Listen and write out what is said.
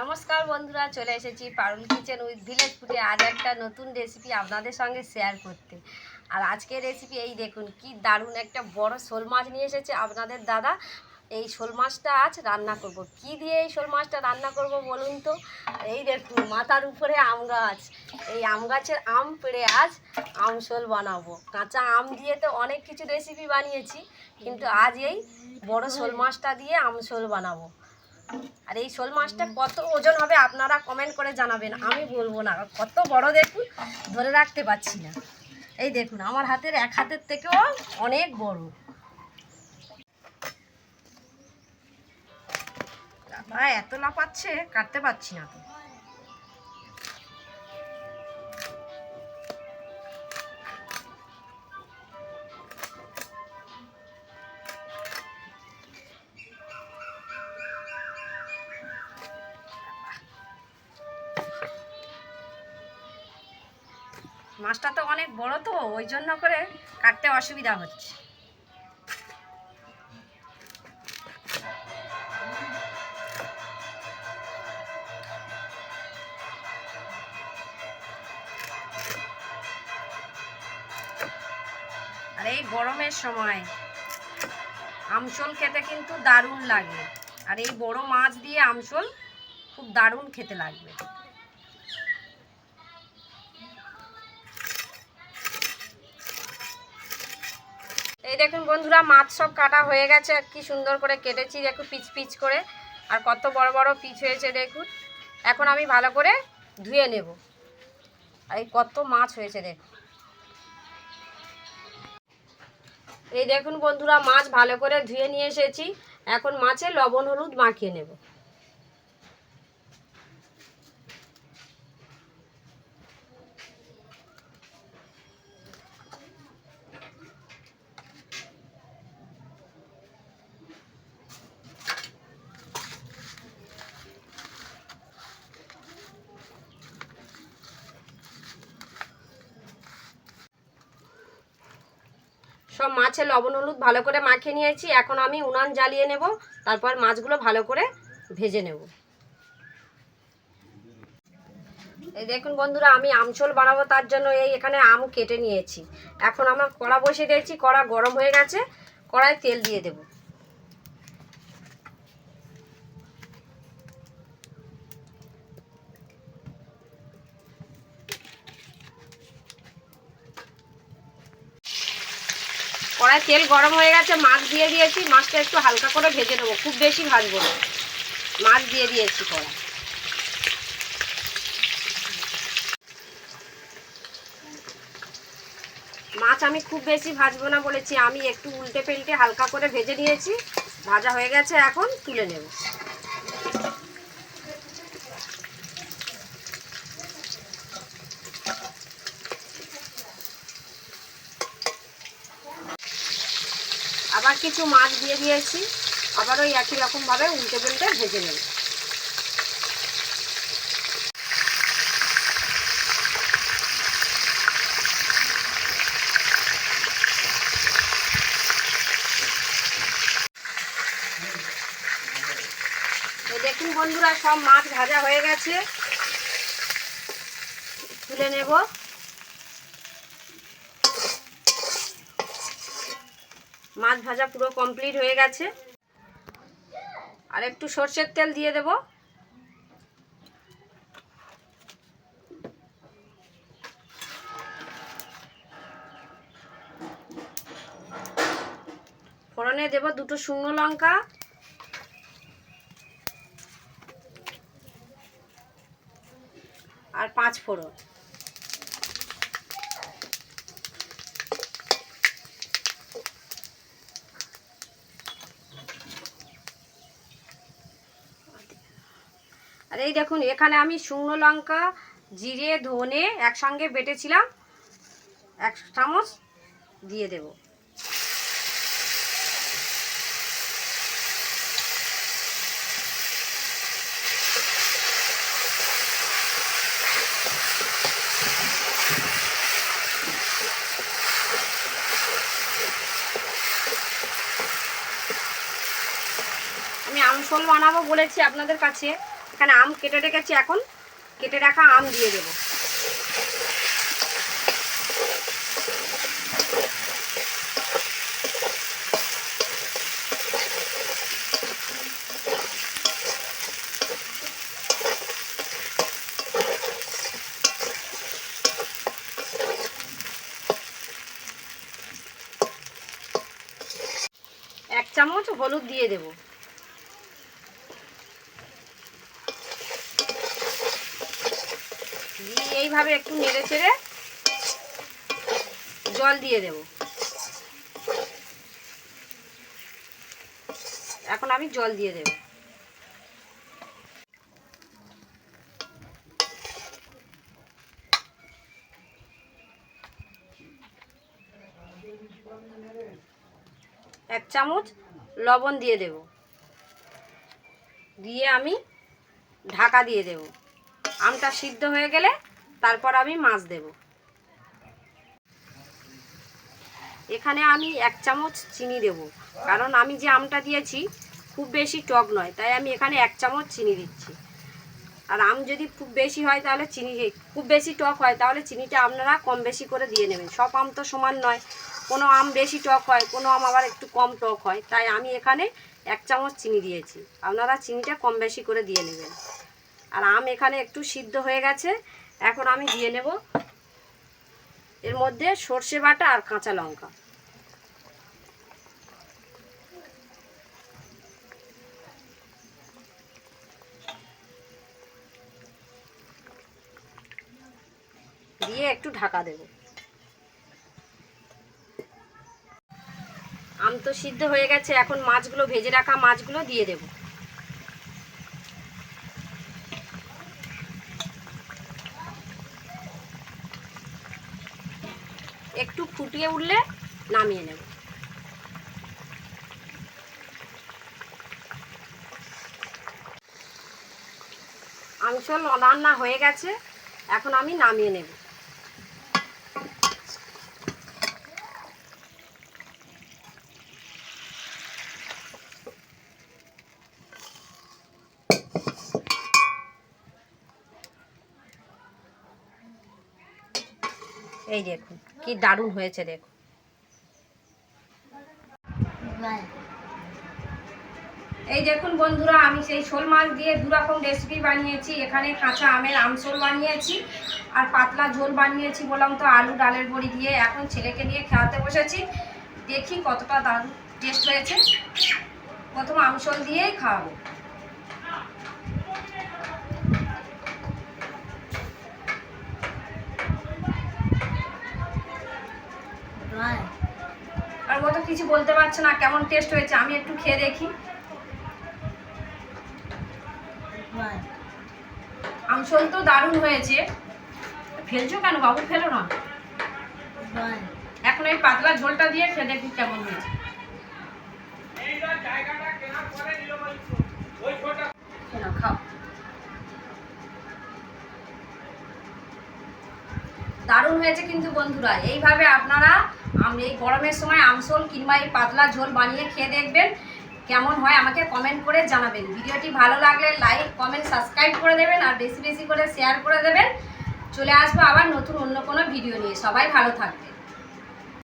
নমস্কার বন্ধুরা, চলে এসেছি পারুল কিচেন উইথ ভিলেজ ফুডে আজ একটা নতুন রেসিপি আপনাদের সঙ্গে শেয়ার করতে। আর আজকের রেসিপি এই দেখুন, কি দারুণ একটা বড় শোল মাছ নিয়ে এসেছে আপনাদের দাদা। এই শোল মাছটা আজ রান্না করব। কি দিয়ে এই শোল মাছটা রান্না করব বলুন তো? এই দেখুন, মাথার উপরে আম গাছ। এই আম গাছের আম পেড়ে আজ আম শোল বানাবো। কাঁচা আম দিয়ে তো অনেক কিছু রেসিপি বানিয়েছি, কিন্তু আজ এই বড় শোল মাছটা দিয়ে আম শোল বানাবো। আর এই শোল মাছটা কত ওজন হবে আপনারা কমেন্ট করে জানাবেন। আমি বলব না, কত বড় দেখুন, ধরে রাখতে পারছি না। এই দেখুন, আমার হাতের এক হাতের থেকেও অনেক বড়। এত লাফাচ্ছে, কাটতে পারছি না তো। মাছটা তো অনেক বড় তো, ওই জন্য করে কাটতে অসুবিধা হচ্ছে। আর এই গরমের সময় আমচল খেতে কিন্তু দারুণ লাগে। আর এই বড় মাছ দিয়ে আমচল খুব দারুণ খেতে লাগবে। এই দেখুন বন্ধুরা, মাছ সব কাটা হয়ে গেছে কি সুন্দর করে কেটেছি, দেখুন পিচ পিচ করে, আর কত বড় বড় পিচ হয়েছে, দেখুন। এখন আমি ভালো করে ধুয়ে নেব। এই কত মাছ হয়েছে, দেখুন। এই দেখুন বন্ধুরা, মাছ ভালো করে ধুয়ে নিয়ে এসেছি। এখন মাছে লবণ হলুদ মাখিয়ে নেব। সব মাছে লবণ হলুদ ভালো করে মাখিয়ে নিয়েছি। এখন আমি উনান জ্বালিয়ে নেব, তারপর মাছগুলো ভালো করে ভেজে নেব। এই দেখুন বন্ধুরা, আমি আমচল বানাবো, তার জন্য এই এখানে আম কেটে নিয়েছি। এখন আমার কড়া বসে দিয়েছি, কড়া গরম হয়ে গেছে, কড়ায় তেল দিয়ে দেব। তেল গরম হয়ে গেছে, মাছ দিয়ে দিয়েছি, মাছটা একটু হালকা করে ভেজে নেব, খুব বেশি ভাজবো না। মাছ দিয়ে দিয়েছি কড়া মাছ আমি খুব বেশি ভাজবো না বলেছি, আমি একটু উল্টে পেল্টে হালকা করে ভেজে নিয়েছি, ভাজা হয়ে গেছে, এখন তুলে নেব আবার কিছু মাছ দিয়ে দিয়েছি। আবার ওই একই রকমভাবে উল্টে পেল্টে ভেজে নেব। দেখুন বন্ধুরা, সব মাছ ভাজা হয়ে গেছে। তুলে নেব। মাছ ভাজা পুরো কমপ্লিট হয়ে গেছে। আর একটু সর্ষের তেল দিয়ে দেব। ফোড়নে দেব দুটো শুকনো লঙ্কা। আর পাঁচ ফোড়ন। আর এই দেখুন, এখানে আমি শুকনো লঙ্কা, জিরে, ধনে একসঙ্গে বেটেছিলাম। এক চামচ দিয়ে দেব। আমি আমসল বানাবো বলেছি আপনাদের কাছে। এখানে আম কেটে রেখেছি এখন। কেটে রাখা আম দিয়ে দেবো। এক চামচ হলুদ দিয়ে দেব দিয়ে এইভাবে একটু নেড়ে চেড়ে জল দিয়ে দেব। এখন আমি জল দিয়ে দেব। এক চামচ লবণ দিয়ে দেব। দিয়ে আমি ঢাকা দিয়ে দেব। আমটা সিদ্ধ হয়ে গেলে তারপর আমি মাছ দেব। এখানে আমি এক চামচ চিনি দেব, কারণ আমি যে আমটা দিয়েছি খুব বেশি টক নয়, তাই আমি এখানে এক চামচ চিনি দিচ্ছি। আর আম যদি খুব বেশি হয় তাহলে চিনি খুব বেশি টক হয় তাহলে চিনিটা আপনারা কম বেশি করে দিয়ে নেবেন। সব আম তো সমান নয়, কোনো আম বেশি টক হয়, কোনো আম আবার একটু কম টক হয়, তাই আমি এখানে এক চামচ চিনি দিয়েছি। আপনারা চিনিটা কম বেশি করে দিয়ে নেবেন। আর আম এখানে একটু সিদ্ধ হয়ে গেছে এখন আমি দিয়ে নেব এর মধ্যে সর্ষে বাটা আর কাঁচা লঙ্কা। দিয়ে একটু ঢাকা দেব। আম তো সিদ্ধ হয়ে গেছে, এখন মাছগুলো, ভেজে রাখা মাছগুলো দিয়ে দেব একটু ফুটিয়ে উঠলে নামিয়ে নেব। আমচল রান্না হয়ে গেছে এখন আমি নামিয়ে নেব। এই দেখুন। কি দারুণ হয়েছে দেখুন এই দেখুন বন্ধুরা, আমি সেই শোল মাছ দিয়ে দু রকম রেসিপি বানিয়েছি। এখানে কাঁচা আমের আমসোল বানিয়েছি আর পাতলা ঝোল বানিয়েছি বললাম তো আলু, ডালের বড়ি দিয়ে। এখন ছেলেকে নিয়ে খাওয়াতে বসেছি। দেখি কতটা দারুণ টেস্ট হয়েছে। প্রথম আমসোল দিয়েই খাওয়াবো আর ও তো কিছু বলতে পারছে না? কেমন টেস্ট হয়েছে? আমি একটু খেয়ে দেখি। আমসল তো দারুণ হয়েছে। ফেলছো কেন বাবু? ফেলো না। এখন এই পাতলা ঝোলটা দিয়ে খেয়ে দেখি কেমন হয়েছে। খাও। দারুণ হয়েছে কিন্তু বন্ধুরা। এইভাবে আপনারা এই গরমের সময় আমসোল কিংবা এই পাতলা ঝোল বানিয়ে খেয়ে দেখবেন, কেমন হয় আমাকে কমেন্ট করে জানাবেন। ভিডিওটি ভালো লাগলে লাইক কমেন্ট সাবস্ক্রাইব করে দেবেন আর বেশি বেশি করে শেয়ার করে দেবেন। চলে আসব আবার নতুন অন্য কোনো ভিডিও নিয়ে। সবাই ভালো থাকবেন।